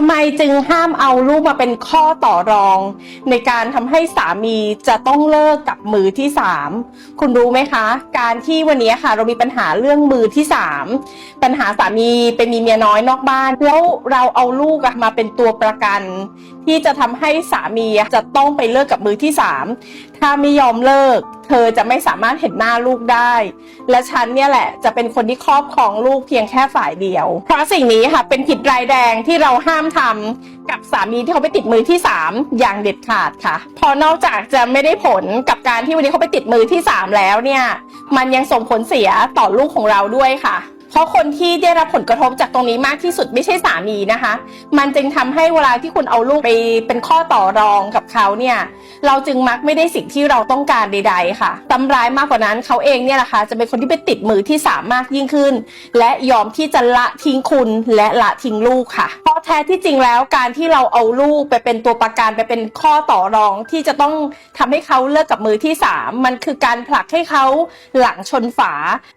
ำไมจึงห้ามเอาลูกมาเป็นข้อต่อรอง ในการทำให้สามีจะต้องเลิกกับมือที่สามคุณรู้ไหมคะ การที่วันนี้ค่ะ เรามีปัญหาเรื่องมือที่สามปัญหาสามีไปมีเมียน้อยนอกบ้าน แล้วเราเอาลูกมาเป็นตัวประกัน ที่จะทำให้สามีจะต้องไปเลิกกับมือที่สามถ้าไม่ยอมเลิก เธอจะไม่สามารถเห็นหน้าลูกได้ และฉันเนี่ยแหละจะเป็นคนที่ครอบครองลูกเพียงแค่ฝ่ายเดียว เพราะสิ่งนี้ค่ะเป็นผิดรายแดงที่เราห้ามทำกับสามีที่เขาไปติดมือที่ 3 อย่างเด็ดขาดค่ะ พอนอกจากจะไม่ได้ผลกับการที่วันนี้เขาไปติดมือที่ 3 แล้วเนี่ย มันยังส่งผลเสียต่อลูกของเราด้วยค่ะ เพราะคนที่ได้รับผลกระทบจากตรงนี้มากที่สุดไม่ใช่สามีนะคะ มันจึงทำให้เวลาที่คุณเอาลูกไปเป็นข้อต่อรองกับเขาเนี่ย เราจึงมักไม่ได้สิ่งที่เราต้องการใด ๆ ค่ะตำร้ายมากกว่านั้นเขาเองเนี่ยแหละค่ะจะเป็นคนที่ไปติดมือที่สามมากยิ่งขึ้น และยอมที่จะละทิ้งคุณและละทิ้งลูกค่ะ เพราะแท้ที่จริงแล้วการที่เราเอาลูกไปเป็นตัวประกันไปเป็นข้อต่อรองที่จะต้องทำให้เขาเลิกกับมือที่สามมันคือการผลักให้เขาหลังชนฝา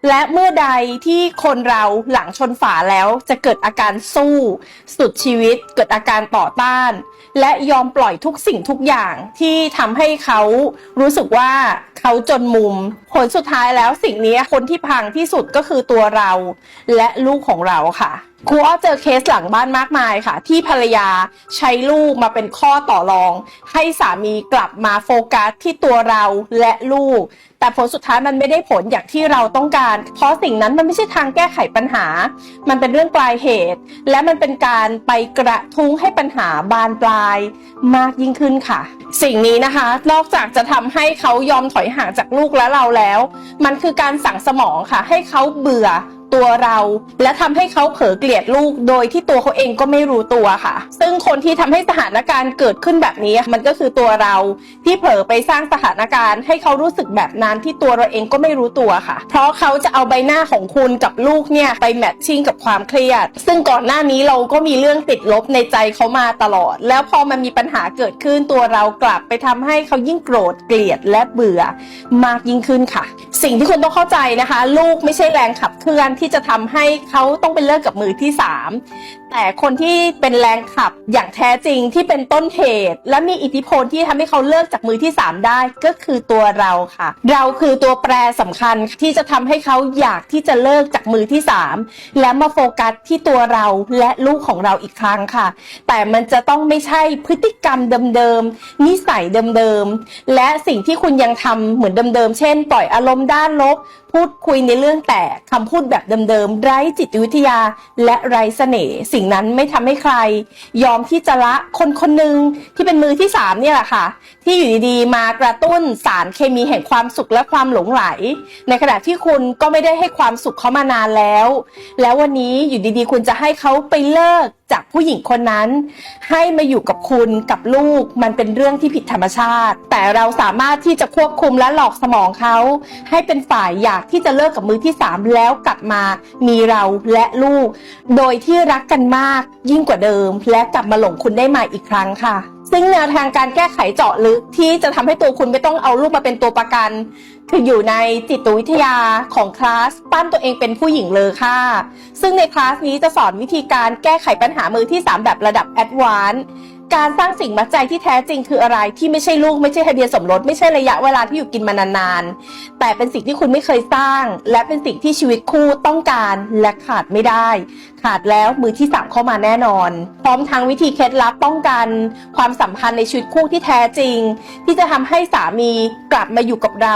และเมื่อใดที่คนเราหลังชนฝาแล้วจะเกิดอาการสู้ สุดชีวิตเกิดอาการต่อต้าน และยอมปล่อยทุกสิ่งทุกอย่างที่ทำให้เขารู้สึกว่าเขาจนมุม ผลสุดท้ายแล้วสิ่งนี้คนที่พังที่สุดก็คือตัวเรา และลูกของเราค่ะ ครูอ้อเจอเคสหลังบ้านมากมายค่ะ ที่ภรรยาใช้ลูกมาเป็นข้อต่อรอง ให้สามีกลับมาโฟกัสที่ตัวเราและลูก แต่ผลสุดท้ายมันไม่ได้ผลอย่างที่เราต้องการ เพราะสิ่งนั้นมันไม่ใช่ทางแก้ไขปัญหา มันเป็นเรื่องปลายเหตุ และมันเป็นการไปกระทุ้งให้ปัญหาบานปลายมากยิ่งขึ้นค่ะ สิ่งนี้นะคะ นอกจากจะทำให้เขายอมถอยห่างจากลูกและเราแล้ว มันคือการสั่งสมองค่ะ ให้เขาเบื่อ ตัวเรา และทำให้เขาเผลอเกลียดลูกโดยที่ตัวเขาเองก็ไม่รู้ตัวค่ะ ซึ่งคนที่ทำให้สถานการณ์เกิดขึ้นแบบนี้มันก็คือตัวเราที่เผลอไปสร้างสถานการณ์ ให้เขารู้สึกแบบนั้นที่ตัวเราเองก็ไม่รู้ตัวค่ะ เพราะเขาจะเอาใบหน้าของคุณกับลูกเนี่ยไปแมทชิ่งกับความเครียด ซึ่งก่อนหน้านี้เราก็มีเรื่องติดลบในใจเขามาตลอด แล้วพอมันมีปัญหาเกิดขึ้นตัวเรากลับไปทำให้เขายิ่งโกรธเกลียดและเบื่อมากยิ่งขึ้นค่ะ สิ่งที่คุณต้องเข้าใจนะคะ ลูกไม่ใช่แรงขับเคลื่อนที่ที่จะทำให้เขาต้องไปเลิกกับมือที่สามแต่คนที่เป็นแรงขับอย่างแท้จริงที่เป็นต้นเหตุ และมีอิทธิพลที่ทำให้เขาเลิกจากมือที่สามได้ก็คือตัวเราค่ะ เราคือตัวแปรสำคัญที่จะทำให้เขาอยากที่จะเลิกจากมือที่สามและมาโฟกัสที่ตัวเราและลูกของเราอีกครั้งค่ะ แต่มันจะต้องไม่ใช่พฤติกรรมเดิมๆนิสัยเดิมๆและสิ่งที่คุณยังทำเหมือนเดิมๆเช่น ปล่อยอารมณ์ด้านลบ พูดคุยในเรื่องแต่คำพูดแบบเดิมๆไร้จิตวิทยาและไร้เสน่ห์สิ่งนั้นไม่ทำให้ใคร ยอมที่จะละคนคนหนึ่งที่เป็นมือที่สามเนี่ยแหละค่ะ ที่อยู่ดีๆ มากระตุ้นสารเคมีแห่งความสุขและความหลงไหล ในขณะที่คุณก็ไม่ได้ให้ความสุขเขามานานแล้ว แล้ววันนี้อยู่ดีๆ คุณจะให้เขาไปเลิกจากผู้หญิงคนนั้น ให้มาอยู่กับคุณกับลูกมันเป็นเรื่องที่ผิดธรรมชาติ แต่เราสามารถที่จะควบคุมและหลอกสมองเขาให้เป็นฝ่ายอยากที่จะเลิกกับมือที่สามแล้วกลับมามีเราและลูก โดยที่รักกันมากยิ่งกว่าเดิม และกลับมาหลงคุณได้ใหม่อีกครั้งค่ะ ซึ่งแนวทางการแก้ไขเจาะลึกที่จะทำให้ตัวคุณไม่ต้องเอาลูกมาเป็นตัวประกัน คืออยู่ในจิตวิทยาของคลาสปั้นตัวเองเป็นผู้หญิงเลยค่ะ ซึ่งในคลาสนี้จะสอนวิธีการแก้ไขปัญหามือที่ 3 แบบระดับแอดวานซ์ การสร้างสิ่งมัดใจที่แท้จริงคืออะไรที่ไม่ใช่ลูกไม่ใช่ทะเบียนสมรสไม่ใช่ระยะเวลาที่อยู่กินมานานๆ แต่เป็นสิ่งที่คุณไม่เคยสร้าง และเป็นสิ่งที่ชีวิตคู่ต้องการและขาดไม่ได้ ขาดแล้วมือที่สามเข้ามาแน่นอน พร้อมทั้งวิธีเคล็ดลับป้องกัน ความสัมพันธ์ในชีวิตคู่ที่แท้จริง ที่จะทำให้สามีกลับมาอยู่กับเรา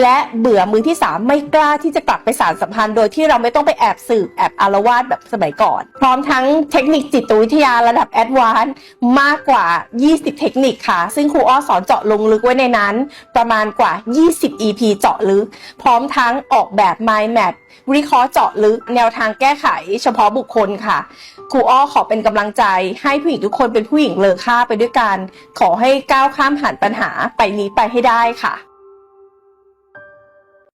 และเบื่อมือที่สามไม่กล้าที่จะกลับไปสารสัมพันธ์ โดยที่เราไม่ต้องไปแอบสืบแอบอารวาสแบบสมัยก่อน พร้อมทั้งเทคนิคจิตวิทยาระดับแอดวานซ์มากกว่า 20 เทคนิคค่ะ ซึ่งครูอ้อสอนเจาะลงลึกไว้ในนั้น ประมาณกว่า 20 EP เจาะลึก พร้อมทั้งออกแบบ mind map วิเคราะห์เจาะลึก แนวทางแก้ไข เฉพาะบุคคลค่ะ ครูอ้อขอเป็นกำลังใจ ให้ผู้หญิงทุกคนเป็นผู้หญิงเลอค่าไปด้วยกัน ขอให้ก้าวข้ามผ่านปัญหาไปนี้ไปให้ได้ค่ะ